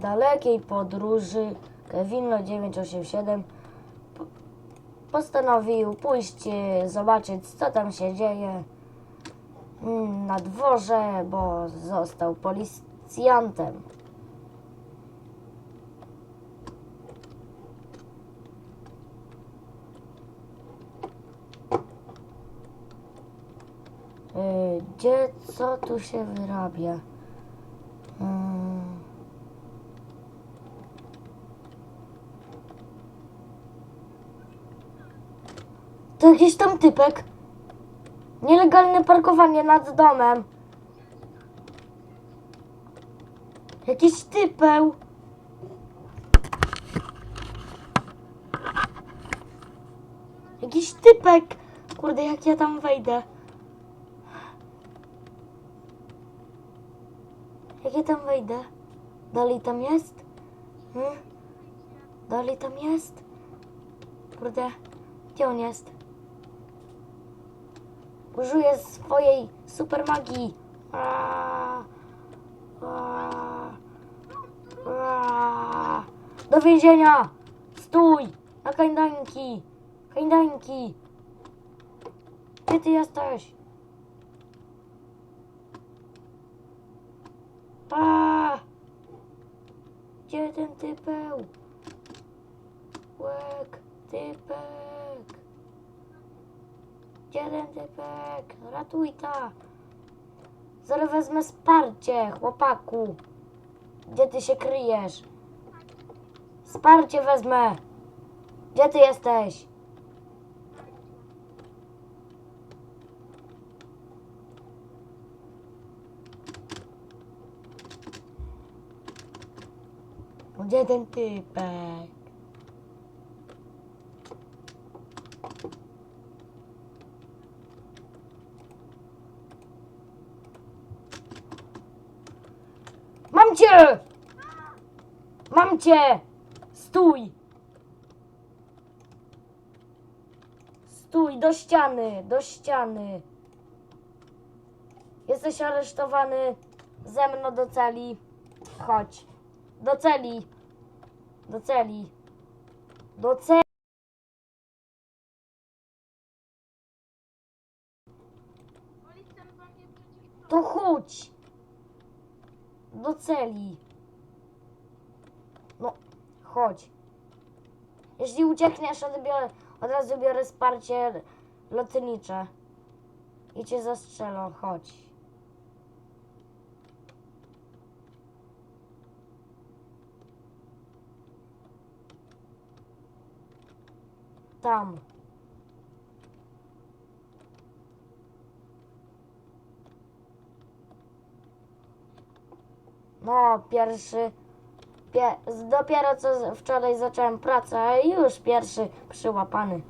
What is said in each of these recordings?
dalekiej podróży Kevino 987 po- postanowił pójść e, zobaczyć, co tam się dzieje mm, na dworze, bo został policjantem. Y, Gdzie, co tu się wyrabia? Jakiś tam typek. Nielegalne parkowanie nad domem. Jakiś typeł. Jakiś typek. Kurde, jak ja tam wejdę? Jak ja tam wejdę? Dalej tam jest? Hmm? Dalej tam jest? Kurde, gdzie on jest? Użyję swojej super magii. Aaa, aaa, aaa. Do więzienia! Stój! Na kajdanki! Kajdanki! Gdzie ty jesteś? A! Gdzie ten typeł? Łek, typek. Ten typek? Ratuj ta. Zaraz wezmę wsparcie, chłopaku. Gdzie ty się kryjesz? Wsparcie wezmę. Gdzie ty jesteś? Gdzie ten typek? Mam cię! Mam cię! Stój! Stój, do ściany, do ściany. Jesteś aresztowany ze mną do celi. Chodź. Do celi. Do celi. Do celi. To chodź. Celi. No, chodź. Jeśli uciekniesz, odbiorę, od razu biorę wsparcie lotnicze. I cię zastrzelą. Chodź. Tam. No, pierwszy. Dopiero co wczoraj zacząłem pracę, a już pierwszy przyłapany.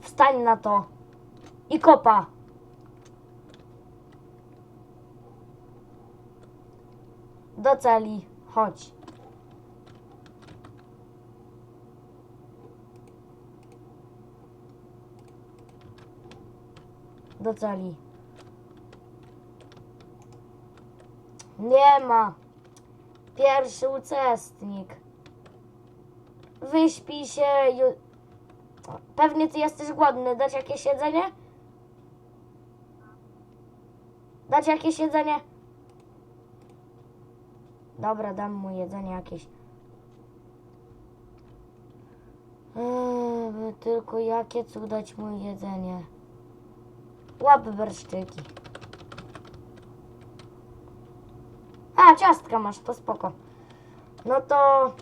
Wstań na to. I kopa. Do celi. Chodź. Do celi. Nie ma. Pierwszy uczestnik. Wyśpij się. Pewnie ty jesteś głodny. Dać jakieś jedzenie? Dać jakieś jedzenie? Dobra, dam mu jedzenie jakieś. Eee, tylko jakie cud dać mu jedzenie? Łap berszczyki. A, ciastka masz, to spoko. No to...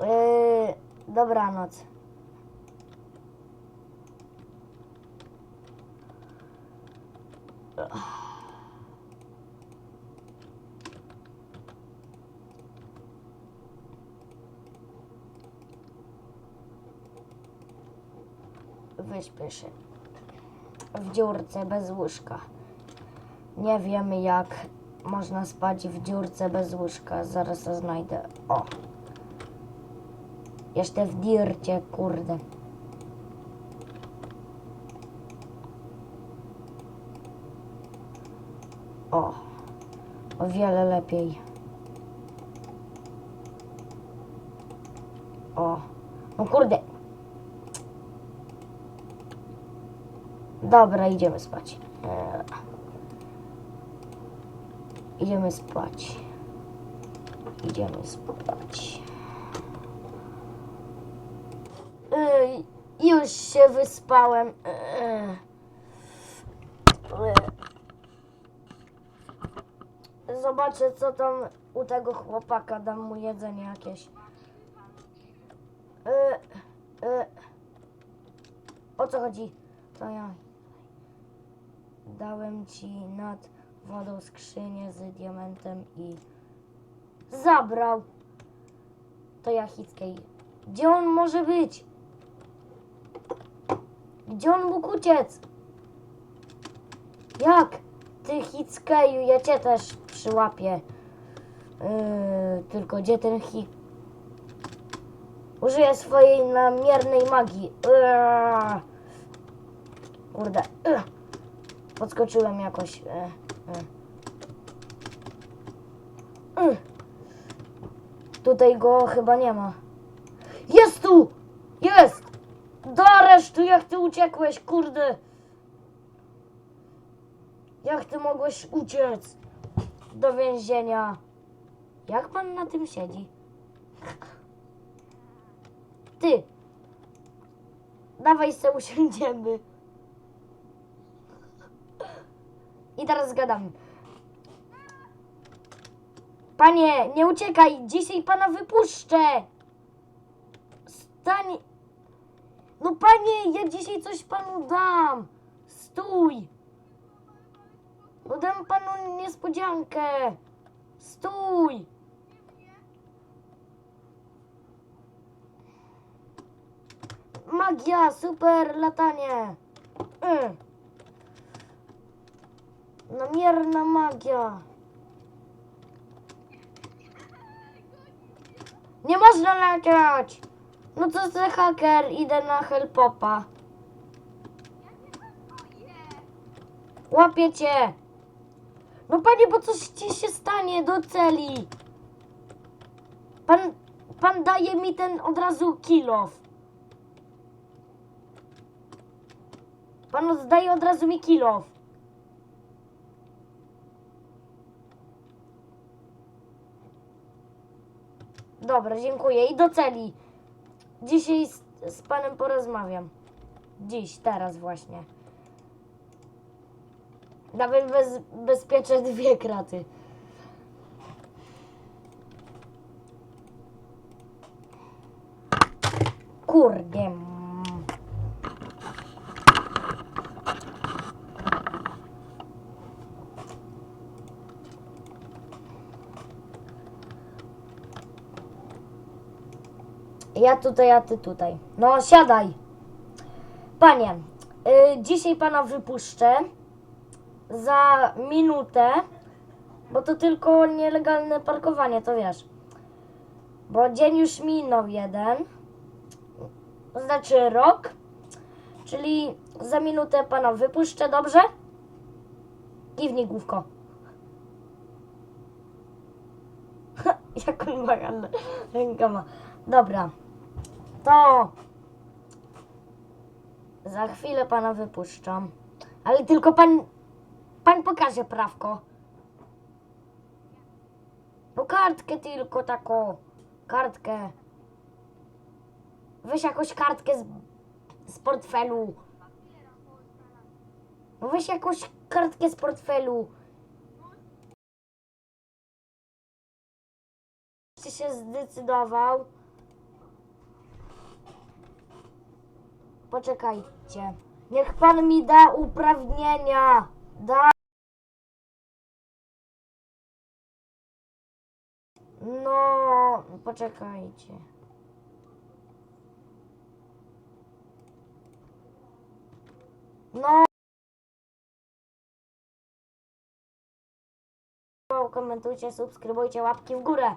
Yy, dobranoc. Wyśpię w dziurce bez łóżka. Nie wiem jak można spać w dziurce bez łóżka. Zaraz to znajdę. O. Jeszcze w dircie, kurde. O. O wiele lepiej. O. No kurde. Dobra, idziemy spać. Idziemy spać. Idziemy spać. Ej, już się wyspałem. Eee. Eee. Zobaczę, co tam u tego chłopaka. Dam mu jedzenie jakieś. O co chodzi? To ja. Dałem ci nad wodą skrzynię z diamentem i zabrał. To ja Hickiej. Gdzie on może być? Gdzie on mógł uciec? Jak? Ty Hickeju, ja cię też przyłapię. Yy, tylko gdzie ten Hic? Użyję swojej namiernej magii. Yy. Yy. Podskoczyłem jakoś. Yy. Yy. Yy. Tutaj go chyba nie ma. Jest tu! Jest! Do aresztu, jak ty uciekłeś, kurde! Jak ty mogłeś uciec do więzienia? Jak pan na tym siedzi? Ty! Dawaj se usiądziemy. I teraz gadam. Panie, nie uciekaj! Dzisiaj pana wypuszczę! Stań! No panie, ja dzisiaj coś panu dam! Stój! No dam panu niespodziankę! Stój! Magia, super latanie! Mm. Namierna magia! Nie można latać! No co za haker? Idę na helpopa. Łapię cię! No panie, bo coś ci się stanie do celi. Pan, pan daje mi ten od razu kilof. Pan oddaje od razu mi kilof. Dobra, dziękuję. I do celi. Dzisiaj z, z panem porozmawiam. Dziś, teraz właśnie. Nawet bez, bezpieczne dwie kraty. Kurde. Ja tutaj, a ty tutaj. No, siadaj. Panie, y, dzisiaj pana wypuszczę za minutę, bo to tylko nielegalne parkowanie, to wiesz. Bo dzień już minął jeden, znaczy rok, czyli za minutę pana wypuszczę, dobrze? Kiwnij główko. Jak on ma rękoma. Dobra, to za chwilę pana wypuszczam. Ale tylko pan Pan pokaże prawko. No kartkę tylko taką. Kartkę. Weź jakąś kartkę z, z portfelu. No weź jakąś kartkę z portfelu. Czy się zdecydował? Poczekajcie. Niech pan mi da uprawnienia. Da. No, poczekajcie. No. komentujcie, subskrybujcie, łapki w górę.